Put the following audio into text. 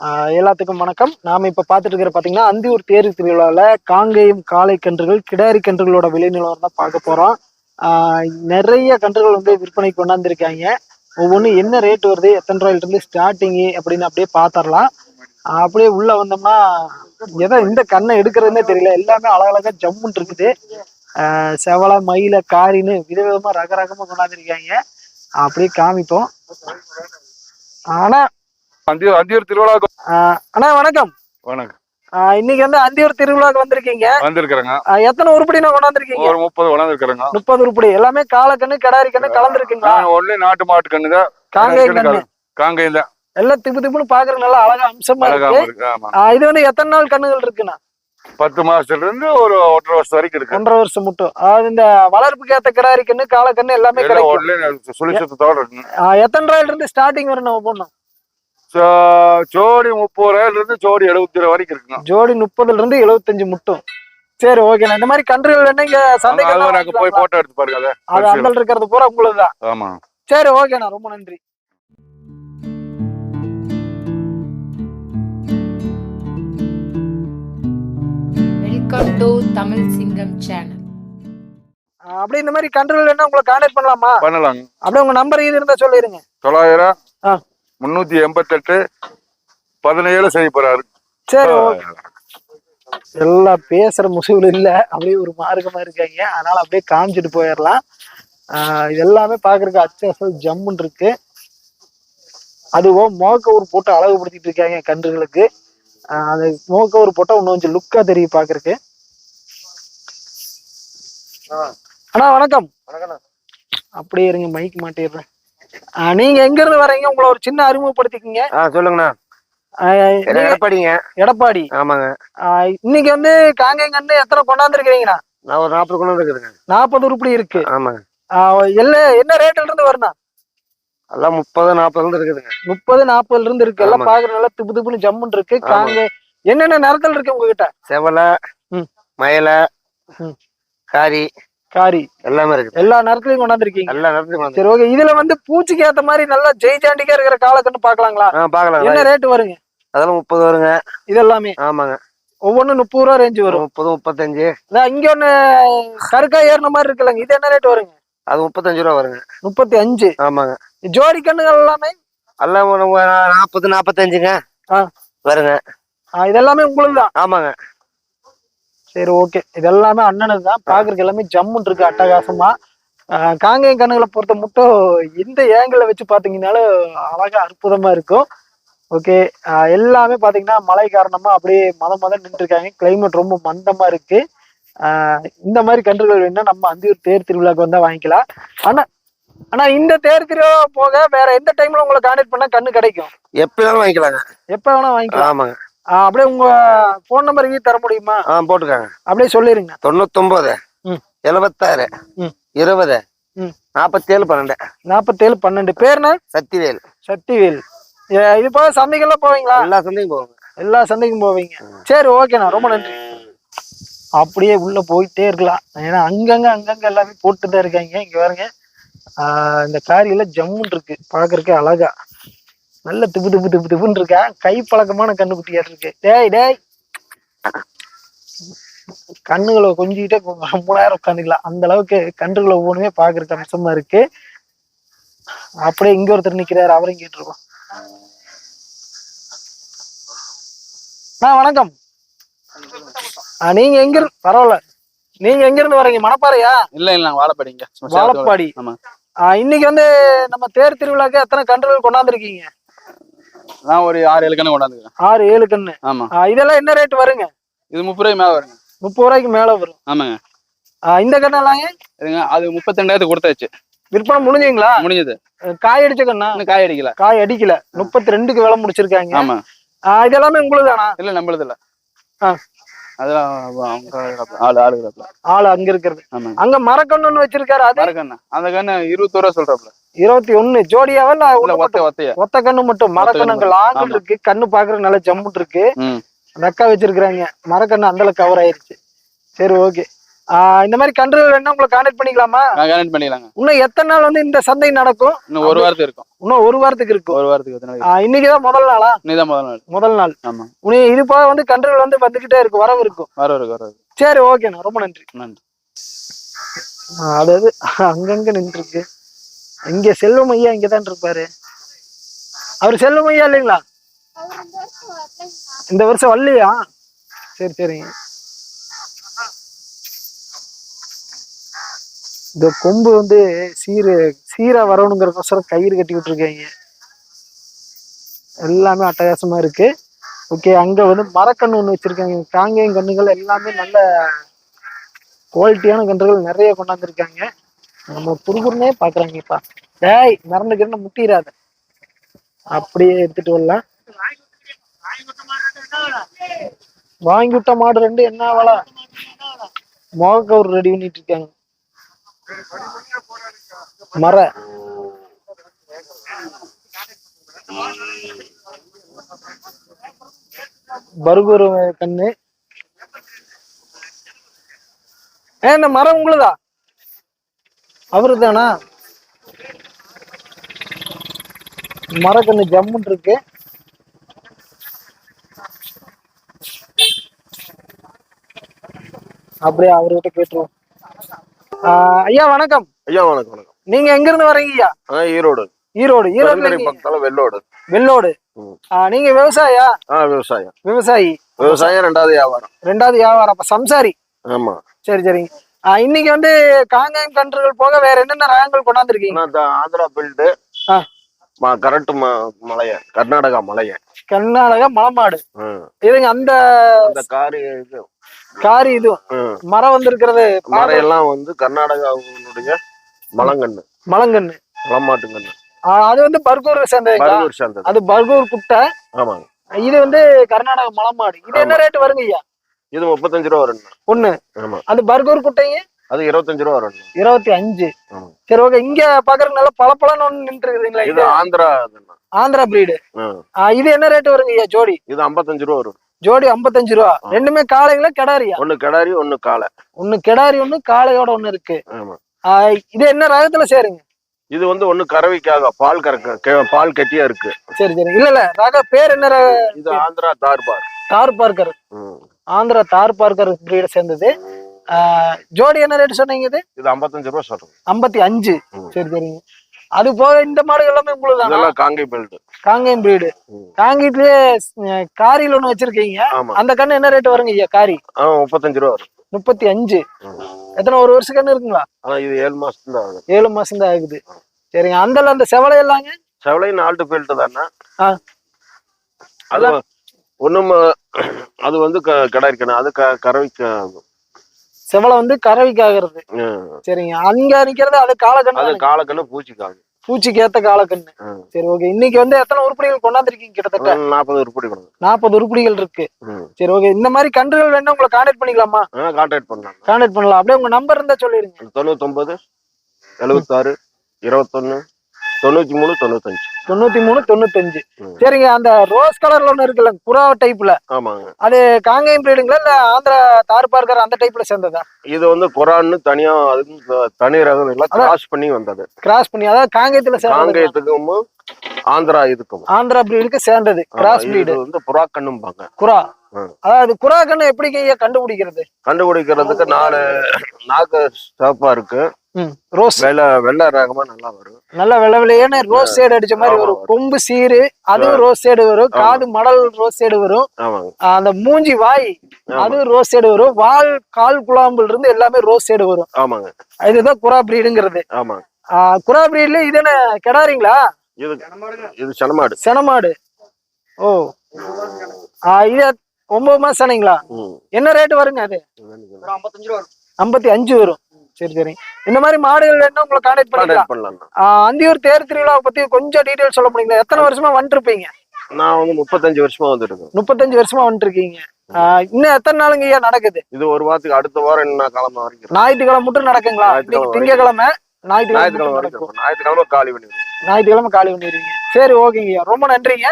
எல்லாத்துக்கும் வணக்கம். நாம இப்ப பாத்துட்டு இருக்கிற பாத்தீங்கன்னா அந்தியூர் தேர் திருவிழால காங்கேயம் காளை கன்றுகள் கிடாரி கன்றுகளோட விலை நிலவரம் தான் பார்க்க போறோம். நிறைய கன்றுகள் வந்து விற்பனைக்கு கொண்டாந்துருக்காங்க. ஒவ்வொன்றும் என்ன ரேட் வருது எத்தனை ரூபாயில இருந்து ஸ்டார்டிங்கு அப்படின்னு அப்படியே பாத்திரலாம். அப்படியே உள்ள வந்தோம்னா எதோ இந்த கண்ணை எடுக்கிறதுனே தெரியல. எல்லாமே அழகழகா ஜம்முன் இருக்குது. ஆஹ் செவலை மயில காரின்னு விதவிதமா ரக ரகமாக கொண்டாந்துருக்காங்க. அப்படியே காமிப்போம். ஆனா அந்தியூர் அந்தியூர் திருவிழாவுக்கு அண்ணா வணக்கம். வணக்கம். இன்னைக்கு வந்து அந்தியூர் திருவிழாக்கு வந்திருக்கீங்க. வந்திருக்கிறேங்க. எத்தனை உருப்படினா கொண்டாந்துருக்கீங்க? ஒரு முப்பது வளர்ந்துருக்கிறேங்க முப்பது உருப்படி. எல்லாமே காலக்கண்ணு கிடாரி கண்ணு கலந்துருக்குங்களா? ஒன்லி நாட்டு மாட்டு கண்ணுங்க. காங்கேயம் கண்ணு. காங்கையில் தான். எல்லாம் திப்பு திப்புன்னு பாக்குறது நல்லா அழகா அம்சமா இருக்கு. இது வந்து எத்தனை நாள் கண்ணுகள் இருக்குண்ணா? பத்து மாசத்துல இருந்து ஒரு ஒன்றரை வருஷம் வரைக்கும் இருக்கு. ஒன்றரை வருஷம் மட்டும். அதாவது இந்த வளர்ப்புக்கு ஏத்த கிடாரி கண்ணு காலக்கண்ணு எல்லாமே கிடைக்கும். எத்தனை ரூபாயில இருந்து ஸ்டார்டிங் வரும் நம்ம போடணும்? ஜோடி முப்பது ரூபாயில இருந்து ஜோடி எழுபத்தி ரூபா வரைக்கும் இருக்குங்க. ஜோடி முப்பதுல இருந்து எழுபத்தஞ்சு மட்டும். சரி ஓகேண்ணா இந்த மாதிரி கன்றுகள் வேணா இங்க சந்தைக்கு போய் போட்டோ எடுத்து பாருங்க அதை. அந்த இருக்கிறது பூரா உங்களுக்கு தான். ஆமா. சரி ஓகேண்ணா ரொம்ப நன்றி. வெல்கம் டு தமிழ் சிங்கம் சேனல் ஆஹ் அப்படியே இந்த மாதிரி கன்றுகள் வேணா உங்களை கான்டாக்ட் பண்ணலாமா? பண்ணலாங்க. அப்படியே உங்க நம்பர் இது இருந்தா சொல்லிருங்க. தொள்ளாயிரம். ஆ. முன்னூத்தி எண்பத்தெட்டு பதினேழு செய்ய போறாரு. சரி எல்லாம் பேசுற முசுவில் இல்ல. அப்படியே ஒரு மார்க்கமா இருக்காங்க. அதனால அப்படியே காமிச்சிட்டு போயிடலாம். ஆஹ் இது எல்லாமே பாக்குறதுக்கு அச்சு அசல் ஜம்முன்னு இருக்கு. அதுவும் மோக்கவுர் போட்டு அழகுபடுத்திட்டு இருக்காங்க கன்றுகளுக்கு. ஆஹ் அது மோக்கவுர் போட்டா இன்னும் கொஞ்சம் லுக்கா தெரியும் பாக்குறதுக்கு அண்ணா வணக்கம். அப்படியே இருங்க மைக் மாட்டிடுறேன். நீங்க எங்க இருந்து வரீங்க உங்களை ஒரு சின்ன அறிமுகப்படுத்திக்கீங்க. சொல்லுங்கண்ணா. என்ன எடப்பாடிங்க? எடப்பாடி. ஆமாங்க. இன்னைக்கு வந்து காங்கேயங்கன்னு எத்தனை கொண்டாந்துருக்கீங்கண்ணா நான் ஒரு நாற்பது கொண்டு வந்துருக்குதுங்க நாற்பது உருப்படி இருக்கு. ஆமாங்க. எல்ல என்ன ரேட்ல இருந்து வருண்ணா? எல்லாம் முப்பது நாற்பது இருந்து இருக்குதுங்க. முப்பது நாற்பதுல இருந்து இருக்கு. எல்லாம். பாக்குற நல்லா திப்பு திப்புன்னு ஜம்முன்னு இருக்கு. காங்க என்னென்ன நிறத்துல இருக்கு உங்ககிட்ட? செவலை. மயிலை. காரி. காரி. எல்லாமே இருக்குது எல்லா நிறத்துலயும் கொண்டாந்துருக்கீங்க. எல்லா நேரத்துலையும் சரி ஓகே. இதுல வந்து பூச்சிக்கு ஏத்த மாதிரி நல்லா ஜெய்ஜாண்டிக்கா இருக்கிற காலக்கண்ணு பாக்கலாங்களா ஆ பார்க்கலாம். என்ன ரேட் வருங்க? அதெல்லாம் முப்பது வருங்க. இது எல்லாமே ஆமாங்க. ஒவ்வொன்றும் முப்பது ரூபா ரேஞ்சு வரும். முப்பது முப்பத்தஞ்சு. இதான் இங்க ஒண்ணு கருக்கா ஏறின மாதிரி இருக்குல்லங்க. இது என்ன ரேட் வருங்க? அது முப்பத்தஞ்சு ரூபா வருங்க. முப்பத்தி அஞ்சு ஆமாங்க. ஜோடி கண்ணுகள் எல்லாமே? எல்லாம் நாற்பது நாற்பத்தஞ்சுங்க. வருங்க ஆஹ் இது எல்லாமே உங்களுக்கு தான் ஆமாங்க. சரி ஓகே இது எல்லாமே அண்ணனுக்கு தான். பாக்குறதுக்கு எல்லாமே ஜம்முன்னு இருக்கு அட்டகாசமா. காங்கேயம் கண்ணுகளை பொறுத்த மட்டும் எந்த ஏங்கிள் வச்சு பாத்தீங்கன்னாலும் அழகா அற்புதமா இருக்கும். ஓகே எல்லாமே பாத்தீங்கன்னா மழை காரணமா அப்படியே மத மதம் நின்று இருக்காங்க கிளைமேட் ரொம்ப மந்தமா இருக்கு. ஆஹ் இந்த மாதிரி கன்றுகள் வேணும்னா நம்ம அந்தியூர் தேர் திருவிழாக்கு வந்தா வாங்கிக்கலாம். ஆனா ஆனா இந்த தேர் திருவிழா போக வேற எந்த டைம்ல உங்களை கான்டாக்ட் பண்ணா கண்ணு கிடைக்கும்? எப்படினாலும் வாங்கிக்கலாங்க. எப்ப வேணா வாங்கிக்கலாம். ஆமாங்க. அப்படியே உங்க போன் நம்பர் இங்கே தர முடியுமா? ஆ போட்டுக்காங்க. அப்படியே சொல்லிருங்க. தொண்ணூத்தொன்பது. எழுபத்தாறு. இருபது. நாற்பத்தேழு பன்னெண்டு. நாற்பத்தேழு பன்னெண்டு. பேர்னா சக்திவேல். சக்திவேல். இது போக சந்தைக்கெல்லாம் போவீங்களா? எல்லா சந்தையும் போவாங்க. எல்லா சந்தைக்கும் போவீங்க. சரி ஓகேண்ணா ரொம்ப நன்றி. அப்படியே உள்ள போயிட்டே இருக்கலாம். ஏன்னா அங்கங்க அங்கங்க எல்லாமே போட்டு தான் இருக்காங்க. இங்க பாருங்க. இந்த காரியில ஜம்முன் இருக்கு. பாக்குறதுக்கு அழகா. நல்ல திப்பு திப்பு திப்பு திப்புன்னு இருக்கா? கை பழக்கமான கண்ணுக்குட்டியா இருக்கு. டேய் டேய். கண்ணுகளை கொஞ்சிக்கிட்டே ரொம்ப நேரம் உட்காந்துக்கலாம். அந்த அளவுக்கு கன்றுகளை ஒவ்வொன்றுமே பாக்குறதுக்கு அம்சமா இருக்கு. அப்படியே இங்க ஒருத்தர் நிக்கிறாரு அவரையும் கேட்டுருக்கோம். வணக்கம். நீங்க எங்க பரவாயில்ல. நீங்க எங்க இருந்து வரீங்க மணப்பாறையா? இல்ல இல்ல வாழப்பாடிங்க வாழப்பாடி இன்னைக்கு வந்து நம்ம தேர் திருவிழாக்கு எத்தனை கன்றுகள் கொண்டாந்துருக்கீங்க? நான் ஒரு ஆறு ஏழு கண்ணு கொண்டாந்துக்கிறேன். ஆறு ஏழு கண்ணு ஆமா. இதெல்லாம் என்ன ரேட் வருங்க? இது முப்பது ரூபாய் மேல வருங்க. முப்பது ரூபாய்க்கு மேல வரும். ஆமாங்க. இந்த கண்ணெல்லாம் இதுங்க அது முப்பத்தி ரெண்டாயிரத்துக்கு கொடுத்தாச்சு. விற்பனை முடிஞ்சீங்களா? முடிஞ்சது. காய் அடிச்ச கண்ணா காய் அடிக்கல. காய் அடிக்கல. முப்பத்தி ரெண்டுக்கு விலை முடிச்சிருக்காங்க. ஆமா. ஆ, இதெல்லாமே உங்களுக்கு தானா இல்ல நம்மளது இல்ல. அதெல்லாம். ஆளு ஆளு. ஆளு அங்க இருக்கிறது. அங்க மரக்கண்ணு வச்சிருக்காரு அது? மரக்கண்ணு. அந்த கண்ணு இருபத்தி ரூபா சொல்றாப்புல. இருபத்தி ஒண்ணு. ஜோடியாவா இல்ல இல்ல ஒண்ணு ஒத்த மட்டும்? ஒத்தைய? ஒத்த கண்ணு மட்டும். மரக்கண்ணுங்க ஆமா. இருக்கு. கண்ணு பாக்குறது நல்ல ஜம்முன் இருக்கு. ம். ரெக்கா வச்சிருக்கிறாங்க. மரக்கண்ணு அந்த அளவுக்கு கவர் ஆயிருச்சு. சரி ஓகே இந்த மாதிரி கன்றுகள் வேணா உங்களை கான்டாக்ட் பண்ணிக்கலாமா? நான் கனெக்ட் பண்ணிக்கலாங்க. இன்னும் எத்தனை நாள் வந்து இந்த சந்தை நடக்கும்? இன்னும் ஒரு வாரத்துக்கு இருக்கும். இன்னும் ஒரு வாரத்துக்கு இருக்கும். ஒரு வாரத்துக்கு? ஆஹ் இன்னைக்குதான் முதல் நாளா? இன்னைக்கு முதல் நாள். முதல் நாள். ஆமா. உனி இது போக வந்து கன்றுகள் வந்து வந்துகிட்டே இருக்கு வரவு இருக்கும். வர இருக்கு வர இருக்கு சரி ஓகேண்ணா ரொம்ப நன்றி. நன்றி. அதாவது அங்கங்க நின்று இருக்கு இங்க செல்வம் ஐயா இங்கதான் இருப்பாரு. அவர் செல்வம் ஐயா இல்லைங்களா? இந்த வருஷம் வரலையா? சரி சரிங்க இந்த கொம்பு வந்து சீரு சீரா வரணுங்கிறக்கோசரம் கயிறு கட்டி விட்டுருக்காங்க. எல்லாமே அட்டகாசமா இருக்கு. ஓகே அங்க வந்து மரக்கண்ணு ஒண்ணு வச்சிருக்காங்க. காங்கேயம் கண்ணுகள் எல்லாமே நல்ல குவாலிட்டியான கன்றுகள் நிறைய கொண்டாந்துருக்காங்க. நம்ம புருகுருனே பாக்குறாங்கப்பா. டேய் மறந்துக்கிறேன்னு முட்டிடாத அப்படியே எடுத்துட்டு வரலாம். வாங்கி விட்ட மாடு ரெண்டு என்ன வேலை? மோகக்கவர் ரெடி பண்ணிட்டு இருக்காங்க. மர. பர்கூர் கண்ணு. ஏ இந்த மரம் உங்களுதா? அவரு தானா மரக்கண்ணு ஜம்முன் இருக்கு. அப்படியே அவர்கிட்ட கேட்டுருவோம். ஐயா வணக்கம். ஐயா வணக்கம் வணக்கம். நீங்க எங்க இருந்து வரீங்க ஐயா? ஈரோடு. ஈரோடு ஈரோடு வெள்ளோடு. வெள்ளோடு. நீங்க விவசாயியா? ஆ விவசாயம். விவசாயி. விவசாயம் ரெண்டாவது வியாபாரம். ரெண்டாவது வியாபாரம் அப்ப சம்சாரி. ஆமா. சரி சரிங்க. இன்னைக்கு வந்து காங்காயம் கன்றுகள் போக வேற என்னென்ன ரகங்கள் கொண்டாந்துருக்கீங்க? ஆந்திரா பில்டு ஆ. கரெக்ட் மலைய கர்நாடகா மலைய. கர்நாடகா மலமாடு. இதுங்க அந்த அந்த காரு இது. காரி ம். மரம் வந்திருக்கிறது மலையெல்லாம் வந்து கர்நாடகாவுடைய மலங்கண்ணு. மலங்கன்னு மலமாட்டுங்கண்ணு. அது வந்து பர்கூர் சேர்ந்தது. அது பர்கூர் குட்டை. ஆமாங்க. இது வந்து கர்நாடக மலமாடு. இது என்ன ரேட் வருங்க ஐயா? இது முப்பத்தஞ்சு ரூபா வருங்க ஒண்ணு. ஆமா. அது பர்கூர் குட்டைங்க அது இருபத்தஞ்சு ரூபா வருங்க இருபத்தி அஞ்சு. சரி ஓகே. இங்க பாக்குறதுக்கு நல்லா பளபளன்னு ஒண்ணு நின்று இருக்குதுங்களா இது ஆந்திரா. ஆந்திரா பிரீடு. இது என்ன ரேட் வருங்க ஐயா? ஜோடி? இது ஐம்பத்தஞ்சு ரூபா வரும். ஜோடி 55 ரூபா. ரெண்டுமே காளைங்களா கெடாரியா? ஒண்ணு கிடாரி ஒண்ணு காளை. ஒண்ணு கெடாரி ஒண்ணு காளையோட ஒண்ணு இருக்கு. இது என்ன ரகத்துல சேருங்க? இது வந்து ஒண்ணு கறவைக்காக பால் கறக்க பால் கெட்டியா இருக்கு. சரி சரி. இல்ல இல்ல. ரக பேர் என்ன இது ஆந்திரா தார்பார். தார் பார்க்கர் ம். ஆந்திரா தார் பார்க்கர் பிரீட சேர்ந்தது. ஜோடி என்ன ரேட் சொன்னீங்க இது? இது ஐம்பத்தஞ்சு ரூபா சொல்றேன். ஐம்பத்தி அஞ்சு. சரி சரிங்க. அது போக இந்த மாடு எல்லாமே உங்களுக்கு தானா காங்கை பெல்ட் காங்கேயம் பிரீடு அஹ், காரியில் ஒண்ணு வச்சிருக்கீங்க. அந்த கண்ணு என்ன ரேட் வருங்க ஐயா காரி? முப்பத்தஞ்சு ரூபா வரும். முப்பத்தி அஞ்சு. எத்தனை ஒரு வருஷம் கண்ணு இருக்குங்களா? இது ஏழு மாசத்துல ஆகுது. ஏழு மாசம் தான் ஆகுது சரிங்க. அந்த அந்த செவலை எல்லாங்க? செவலை நாட்டு பெல்ட் தானே. அது ஒண்ணும் அது வந்து க- கிடாரி கண்ணு அது க கறவைக்கு செவலை வந்து கறவைக்கு ஆகுறது ம். சரிங்க. அங்க நிக்கிறது அது அது காலக்கண்ணு காலக்கண்ணு பூச்சிக்காக. பூச்சிக்கு ஏத்த காலக்கண்ணு. சரி ஓகே. இன்னைக்கு வந்து எத்தனை உருப்படிகள் கொண்டாந்துருக்கீங்க கிட்டத்தட்ட? நாற்பது உருப்படி நாற்பது உருப்படிகள் இருக்கு. சரி ஓகே. இந்த மாதிரி கன்றுகள் வேணா உங்களை கான்டாக்ட் பண்ணிக்கலாமா? கான்டாக்ட் பண்ணலாம். கான்டாக்ட் பண்ணலாம். அப்படியே உங்க நம்பர் இருந்தா சொல்லிருங்க தொண்ணூத்தொன்பது எழுபத்தாறு இருபத்தொன்னு தொண்ணூத்தி மூணு தொண்ணூத்தஞ்சு. தொண்ணூத்தி மூணு தொண்ணூத்தஞ்சு. சரிங்க அந்த ரோஸ் கலர்ல ஒண்ணு இருக்குல்ல புறா டைப்ல ஆமாங்க. அது காங்கேயம் பிரீடுங்களா இல்ல ஆந்திரா தார் பார்க்கர் அந்த டைப்ல சேர்ந்ததா? இது வந்து குரான்னு தனியா அதுக்கும் தனி ரகம் எல்லாம் கிராஸ் பண்ணி வந்தது. கிராஸ் பண்ணி அதாவது காங்கேயத்துல காங்கேயத்துக்கும் ஆந்திரா இதுக்கும். ஆந்திரா பிரீடுக்கு சேர்ந்தது கிராஸ் பிரீடு வந்து புறாக்கண்ணும்பாங்க குரா ம். அதாவது குரா கண்ணு எப்படி கண்டுபிடிக்கிறது? கண்டுபிடிக்கிறதுக்கு நாலு நாக்கு சிவப்பா இருக்கு. ரோஸ். வெள்ளை வெள்ளை ரகமா நல்லா வரும். நல்ல வெள்ளை வெள்ளையான ரோஸ் சைடு அடிச்ச மாதிரி ஆமா, வரும். கொம்பு சீரு அதுவும் ரோஸ் சைடு வரும். ஆமா. காது மடல் ரோஸ் சைடு வரும். அந்த மூஞ்சி வாய் ஆமா. அதுவும் ரோஸ் சைடு வரும். வால் கால் குழாம்புல இருந்து எல்லாமே ரோஸ் சைடு வரும். ஆமாங்க. இதுதான் குரா பிரீடுங்கிறது ஆமாங்க ஆஹ் குரா பிரீட்ல இது என்ன கிடாரிங்களா இது இது சனமாடு. செனமாடு. ஓ. ஆஹ் இது ஒன்பது மாசம் சொன்னீங்களா ம். என்ன ரேட் வருங்க அது? ஐம்பத்தி அஞ்சு வரும். சரி சரி. இந்த மாதிரி மாடுகள் வேணா உங்களை கான்டாக்ட் கான்டாக்ட் பண்ணலாம். அந்தியூர் தேர் திருவிழாவை பத்தி கொஞ்சம் டீடைல் சொல்ல முடியுங்களா? எத்தனை வருஷமா வந்துருப்பீங்க? நான் வந்து முப்பத்தஞ்சு வருஷமா வந்துருக்கேன். முப்பத்தஞ்சு வருஷமா ஆஹ் இன்னும் எத்தனை நாளுங்க ஐயா நடக்குது? இது ஒரு வாரத்துக்கு அடுத்த வாரம் என்ன கிளம்ப வரைக்கும் ஞாயிற்றுக்கிழமை மட்டும் நடக்குங்களா? திங்கக்கிழமை ஞாயிற்றுக்கிழமை வரைக்கும் ஞாயிற்றுக்கிழமை காலி பண்ணிடுவேன் ஞாயிற்றுக்கிழமை காலி பண்ணிடுவீங்க. சரி ஓகேங்க ஐயா. ரொம்ப நன்றிங்க.